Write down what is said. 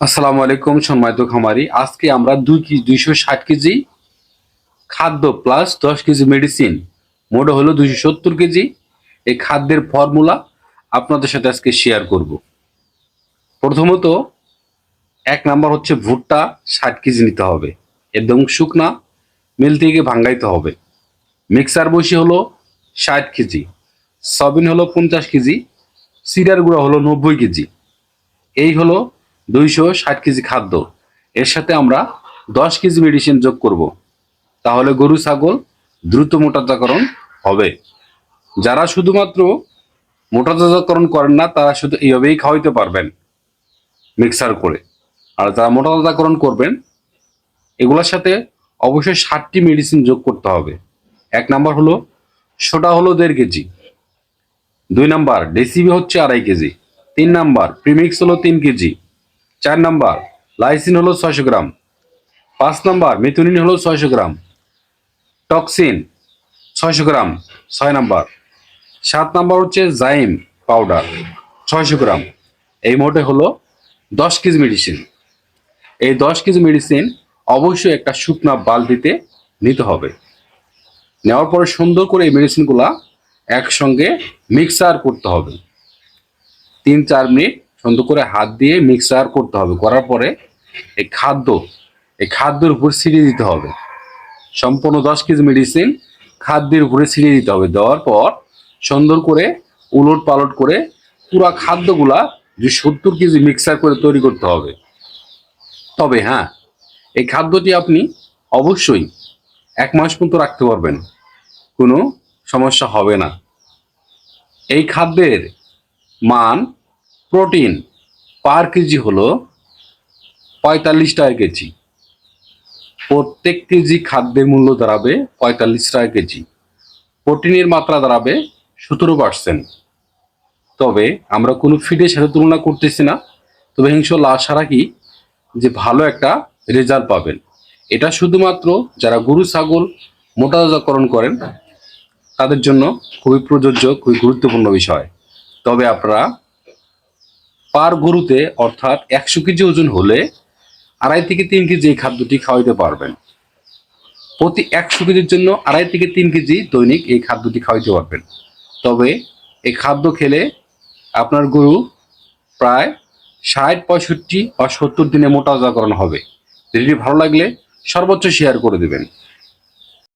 আসসালামু আলাইকুম, সম্মানিত খামারি। আজকে আমরা দুই কেজি দুইশো ষাট কেজি খাদ্য প্লাস দশ কেজি মেডিসিন মোট হলো দুইশো সত্তর কেজি। এই খাদ্যের ফর্মুলা আপনাদের সাথে আজকে শেয়ার করব। প্রথমত, এক নাম্বার হচ্ছে ভুট্টা ষাট কেজি নিতে হবে। একদম শুকনা, মিল থেকে ভাঙ্গাইতে হবে। মিক্সার বসি হলো ষাট কেজি। সবিন হলো পঞ্চাশ কেজি। সিরার গুঁড়া হলো নব্বই কেজি। এই হলো দুইশো ষাট কেজি খাদ্য। এর সাথে আমরা দশ কেজি মেডিসিন যোগ করব। তাহলে গরু, ছাগল দ্রুত মোটাতাকরণ হবে। যারা শুধুমাত্র মোটাতাজাকরণ করেন না, তারা শুধু এইভাবেই খাওয়াইতে পারবেন মিক্সার করে। আর যারা মোটাতাজাকরণ করবেন, এগুলোর সাথে অবশ্যই ষাটটি মেডিসিন যোগ করতে হবে। এক নাম্বার হলো সোডা হলো দেড় কেজি। দুই নাম্বার, ডেসিবি হচ্ছে আড়াই কেজি। তিন নাম্বার, প্রিমিক্স হলো তিন কেজি। চার নাম্বার, লাইসিন হলো ছয়শো গ্রাম। পাঁচ নাম্বার, মেথুনিন হলো ছয়শো গ্রাম। টক্সিন, ছয়শো গ্রাম। ছয় নাম্বার। সাত নাম্বার হচ্ছে জাইম পাউডার, ছয়শো গ্রাম। এই মোটে হলো দশ কেজি মেডিসিন। এই দশ কেজি মেডিসিন অবশ্যই একটা শুকনা বালতিতে নিতে হবে। নেওয়ার পরে সুন্দর করে এই মেডিসিনগুলা একসঙ্গে মিক্সার করতে হবে। তিন চার মিনিট সুন্দর করে হাত দিয়ে মিক্সার করতে হবে। করার পরে এই খাদ্য, এই খাদ্যের উপর ছিটিয়ে দিতে হবে। সম্পূর্ণ দশ কেজি মেডিসিন খাদ্যের উপরে ছিটিয়ে দিতে হবে। দেওয়ার পর সুন্দর করে উলট পালট করে পুরা খাদ্যগুলা যে সত্তর কেজি মিক্সার করে তৈরি করতে হবে। তবে হ্যাঁ এই খাদ্যটি আপনি অবশ্যই এক মাস পর্যন্ত রাখতে পারবেন। কোনো সমস্যা হবে না। এই খাদ্যের মান প্রোটিন পার কেজি হলো পঁয়তাল্লিশ টাকা কেজি। প্রত্যেক কেজি খাদ্যের মূল্য দাঁড়াবে পঁয়তাল্লিশ টাকা কেজি। প্রোটিনের মাত্রা দাঁড়াবে সতেরো পার্সেন্ট তবে আমরা কোনো ফিডের সাথে তুলনা করতেছি না। তবে ইনশাল্লাহ আশা রাখি যে ভালো একটা রেজাল্ট পাবেন। এটা শুধুমাত্র যারা গরু, ছাগল মোটাতাজাকরণ করেন, তাদের জন্য খুবই প্রযোজ্য, খুবই গুরুত্বপূর্ণ বিষয়। তবে আপনারা পার গরুতে অর্থাৎ একশো কেজি ওজন হলে আড়াই থেকে তিন কেজি এই খাদ্যটি খাওয়াইতে পারবেন। প্রতি একশো কেজির জন্য আড়াই থেকে তিন কেজি দৈনিক এই খাদ্যটি খাওয়াইতে পারবেন। তবে এই খাদ্য খেলে আপনার গরু প্রায় ষাট, পঁয়ষট্টি বা সত্তর দিনে মোটাতাজাকরণ হবে। ভিডিওটি ভালো লাগলে সর্বোচ্চ শেয়ার করে দেবেন।